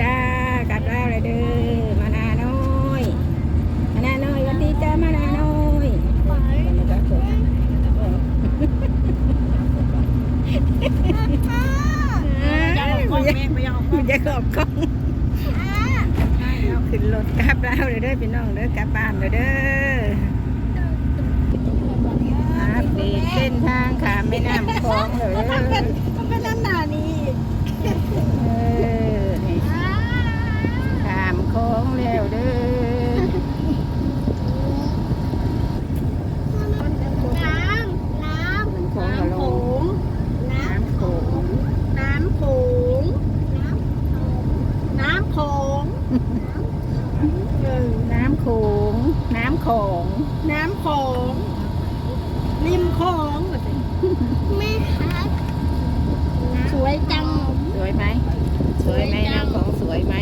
จ้ากับแล้วเลยเด้อมานาน้อยมานาน้อยวัสดีจ้ามานาน้อยมันก็เกิดมันจะมันจะขอบกล้องขึ้นรถกลับแล้วเลยเด้อพี่น้องเด้อกลับบ้านเลยเด้ออัปเดตเส้นทางขามแม่น้ำคลองเลยเด้อมันเป็นลักษณะนี้ เออนี่ขามโค้งแล้วเด้อน้ำ น้ำนโค้งกับลโขงน้ำโขงน้ำโขงน้ำโขงน้ำโขงน้ำโขงน้ำโขงริมโขงไม่ครับสวยจัง สวยไหมสวยไหม สวยจัง น้ำโขงสวยไหม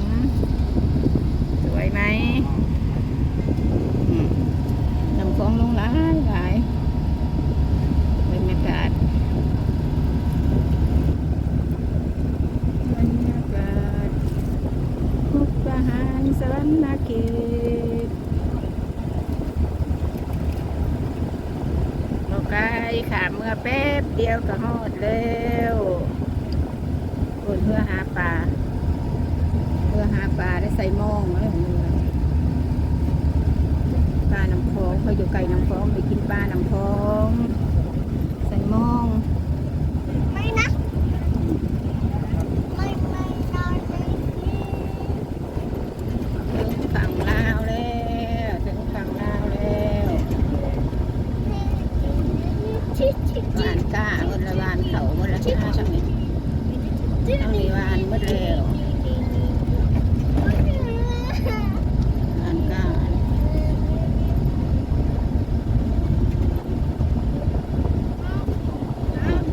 อืมสวยไหมอืมน้ำโขงลงหลายหลายบรรยากาศบรรยากาศมุกดาหารสวรรณเขต เราไกลขาเมื่อแป๊บเดียวก็หอดแล้วคนเพื่อหาปลาเพื่อหาปลาได้ใส่หมองอะไรของมันปลาน้ำคลองเขาอยู่ไกลน้ำคลองไปกินปลาน้ำคลอง ใส่หมอง ไม่นะ ไม่ไม่นอนเลย ถึงฝั่งลาวแล้วถึงฝั่งลาวแล้ว ชิชิ หวานก้าเงินละหวานเขาเงินละก้าทำนี้ทำนี้หวานหมดแล้วหวานก้า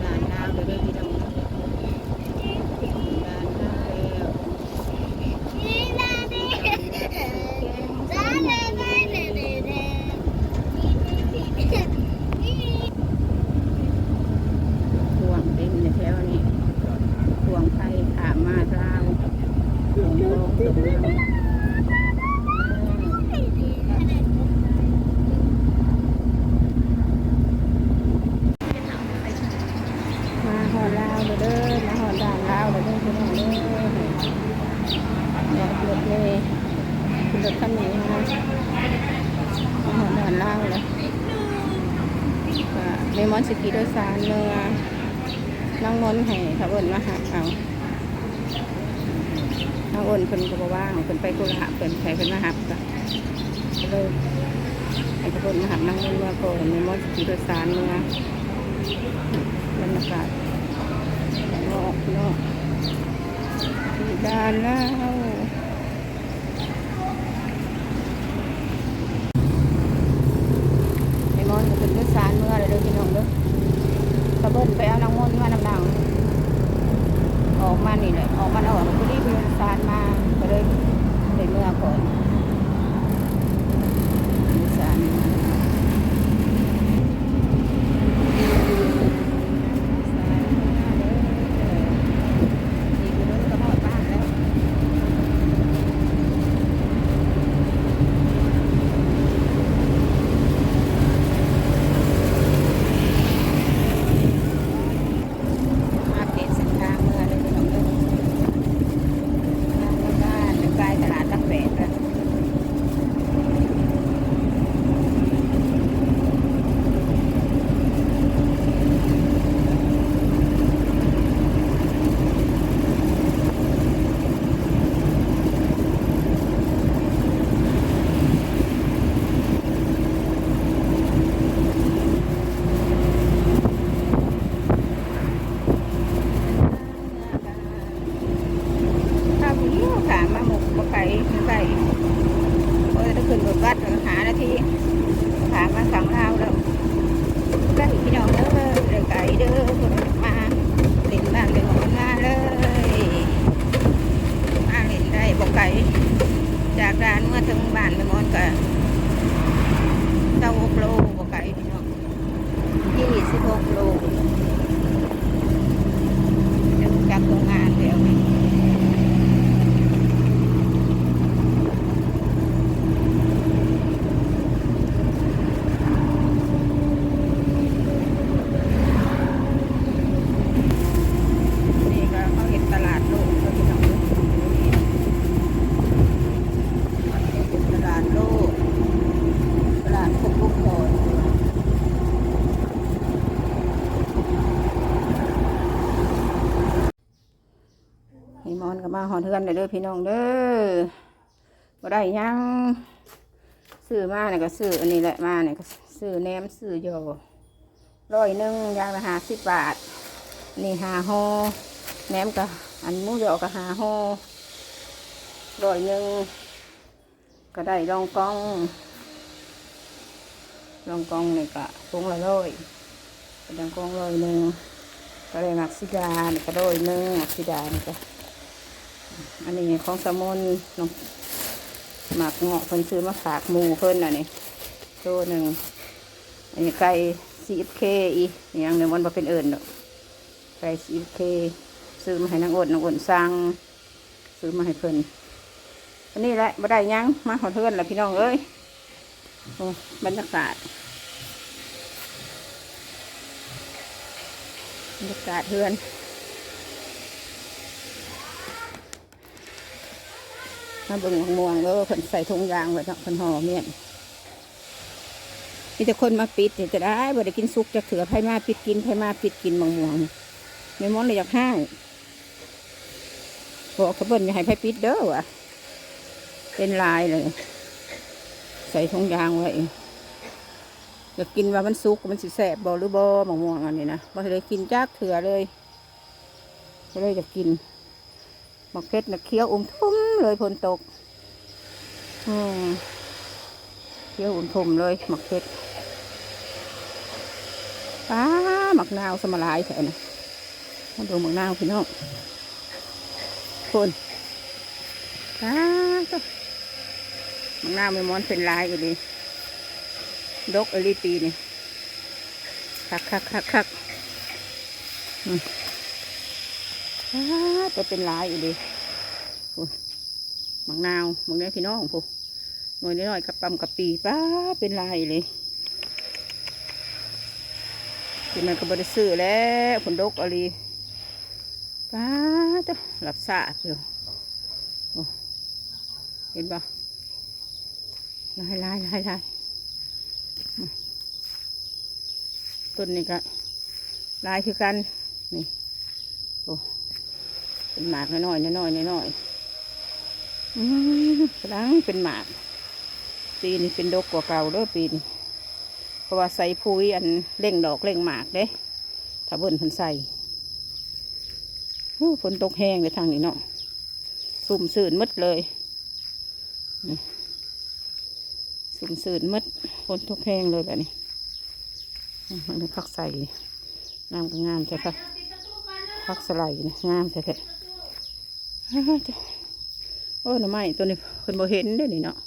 ด่านลาวเดี๋ยวเด้อพี่น้องด่านลาวแล้ว ห่วงเต็มในแถวนี้ห่วงไทยขามมาลาวห่วงโลงตกลง มาหอดลาวเด้อมาหอดด่านลาวเด้อเด้อพี่น้องเด้ออยากรถเลยคุณรถคันนี้นะมาหอดด่านลาวเลยก็เมมอนสกีโดยสารเนื้อน้องมนต์ให้เขาเอิ้นมาหับเอา น้องอ้นเพิ่นก็บว่างเพิ่นไปกุระเพิ่นใช้เพิ่นมาหับก็เลยไอ้คนมาหับนั่งมนต์มาก่อนมีมอสกีโดยสารเมื่อบรรยากาศนอกนอกที่ด้านแล้ว กับมาหอนเทือนเด้อพี่น้องเด้อบ่ได้ยังซื้อมาเนี่ยก็ซื้ออันนี้แหละมาเนี่ยก็ซื้อแหนมซื้อโยร้อยหนึ่งอยางละห้าสิบบาท นี่หาหอแหนมกับอันมูยกับหาหอร้อยหนึ่งก็ได้รองกองรองกองนี่ก็ถุงละร้อยก็รองกองร้อยหนึ่งก็ได้หมักซิดานี่ก็ร้อยหนึ่งหมักซิดานี่ก็ อันนี้ของสมุนน้องหมักเงาะเพิ่นซื้อมาฝากหมูเพิ่นน่ะนี่ตัวหนึ่งอันนี้ไก่ซีฟเคอีอย่างหนึ่งมันมาเป็นเอิญไก่ซีเคซื้อมาให้นางอดนางอดสั่งซื้อมาให้เพิ่นอันนี้แหละบ่ได้ยังมาขอเทือนละพี่น้องเอ้ยโอ้บรรยากาศบรรยากาศเทือน มาเบิ่งมะม่วงแล้วเพิ่นใส่ถุงยางไว้เนาะเพิ่นห่อเมี่ยนมีแต่คนมาปิดเนี่ยจะได้บ่ได้กินซุกจะเถือไผมาปิดกินไผมาปิดกินมะม่วงไม่มอนเลยอยากให้บอกเขาเบิ่นอย่าให้ไผปิดเด้อวะเป็นลายเลย ใส่ถุงยางไว้อยากกินว่ามันสุกมันสิแสบบ่หรือบ่มะม่วงอันนี้นะบ่เลยกินจากเถื่อเลยก็เลยอยากกินหมกเพชรนะเคี้ยวอมทุ่ม เลยฝนตกอืมเคี้ยวอุ่มทุ่มเลยหมกเพชรป้าหมักนาวสมลายแถวนะมาดูหมังนาวพี่น้องคนอ้าตัวหมังนาวไม่มอนเป็นลายอยู่ดีดกอลีปีนี่คักคักคักคักอืมอ้าตัวเป็นลายอยู่ดีโอ้ย มังนาวมังนี้พี่น้องของผู้หน่อยน้อยๆกับปั๊มกับปีป้าเป็นลายอยู่เลยที่มันก็บริสุทธิ์แล้วผลดกอลีป้าจ้ะหลับสาบอยู่โอ้เห็นปะลายลายลายลายต้นนี้ก็ลายคือกันนี่โอ้เป็นหมากน้อยๆน้อยๆน้อยๆอืม กำลังเป็นหมาก ปีนี้เป็นดกกว่าเก่าเด้อปีนี้เพราะว่าใส่ปุ๋ยอันเร่งดอกเร่งหมากเด้ถ้าเบิ่นเพิ่นใส่ฝนตกแห้งเลยทางนี้เนาะสุ่มสื่นหมดเลยนี่สุ่มสื่นหมดฝนตกแห้งเลยแบบนี้มันเป็นผักใส่งามก็งามใช่ปะผักสไลด์นี่งามใช่แท้อ้าวจ้ะโอ้หน่อไม้ตัวนี้เพิ่นบ่เห็นเด้อนี่เนาะ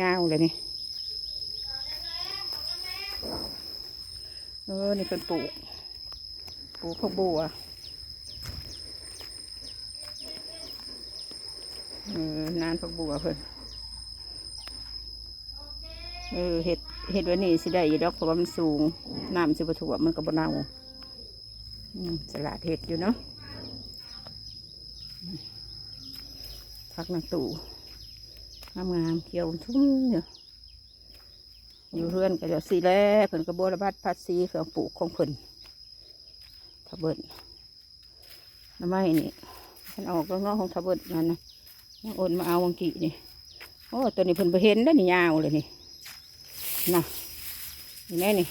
ยาวเลยนี่เออนี่เพิ่นปลูกปลูกผักบัวเออนานพักบัวเพิ่นเออเห็ดเห็ดวันนี้สิได้ยู่ดอกเพราะว่ามันสูงน้ำสิบถ่วมันก็บ่เน่าอืมสลัดเห็ดอยู่เนาะอืม พักนางตู่งามงามเขียวทุ่มเนี่ยอยู่เพื่อนก็จะสีแลเพิ่นกระโบระบาดพัดซีเครื่องปลูกของเพิ่นทะเบิดน้ำไม้นี่มันออกก็งอกของทะเบิดนั่นนะมาโอนมาเอาวังกีนี่โอ้ตัวนี้เพิ่นไปเห็นได้อนี่ยาวเลยนี่น่ะนี่แน่นี่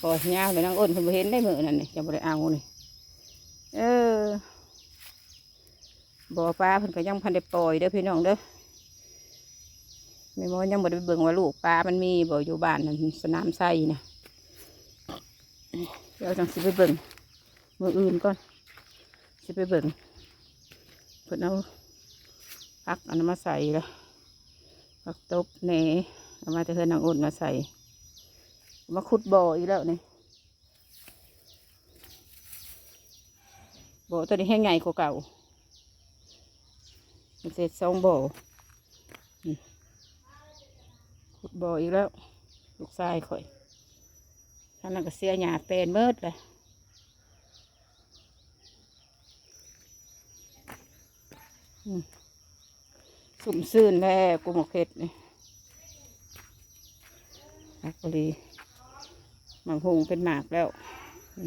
พอยาวเลยนางโอนเพิ่นไปเห็นได้เมือนั่นนี่จะได้เอานี่เออ บ่อปลาเพิ่นก็ยังพันได้ปล่อยเด้อพี่น้องเด้อไม่มอยังบ่ได้ไปเบิ่งว่าลูกปลา มันมีบ่อยู่บ้านนั่นสนามไส้นะเดี๋ยวจังสิไปเบิ่งมืออื่นก่อนสิไปเบิ่งเพิ่นเอาพักเอันมาใส่ละพักตบเนเอามาจะเฮือนนางอุ่นมาใส่ มาขุดบ่ออีกแล้วนี่บ่อตัวนี้แห้งใหญ่กว่าเก่า เสร็จสองบ่อขุดบ่ออีกแล้ว ลูกชายข่อยท่านนั้นก็เสียหยาเป็นเมิดเลยสุ่มซื่นแล้วกูหมกเห็ดนี่หักบรีหมังหงเป็นหมากแล้วอื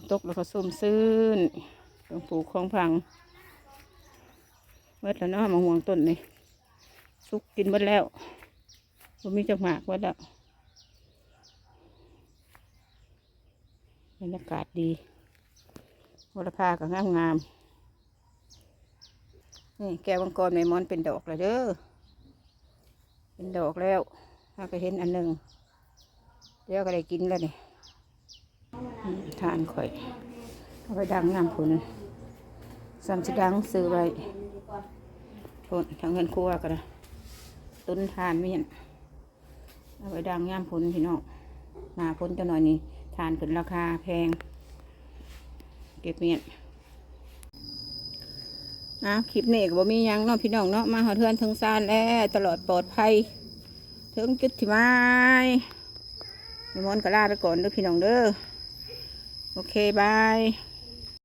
นตกแล้วก็ซุ่มซื่นต้องปลูกของพังเมื่อแล้วเนาะมะม่วงต้นนี่สุกกินหมดแล้วผมมีจักหมากหมดแล้วบรรยากาศดีวรภาก็งามงามนี่แก้วังกรในมอนเป็นดอกแล้วเด้อ เป็นดอกแล้วถ้าก็เห็นอันหนึ่งเดี๋ยวก็ได้กินแล้วนี่ ทานข่อย เอาไปดังน้ำผุนสามสิดังซื้อไว้ผลทางเงินครัวก็ได้ต้นทานเมียนเอาไปดังย่ามผลพี่น้องหนาผลจะหน่อยนี่ทานขึ้นราคาแพง เก็บเมียนอะคลิปนี้ก็บ่มียังเนาะพี่น้องเนาะมาหอเทือนถึงซานแล้วตลอดปลอดภัยถึงจุดที่หมายมีมอนก็ลาไปก่อนเด้อพี่น้องเด้อ โอเคบาย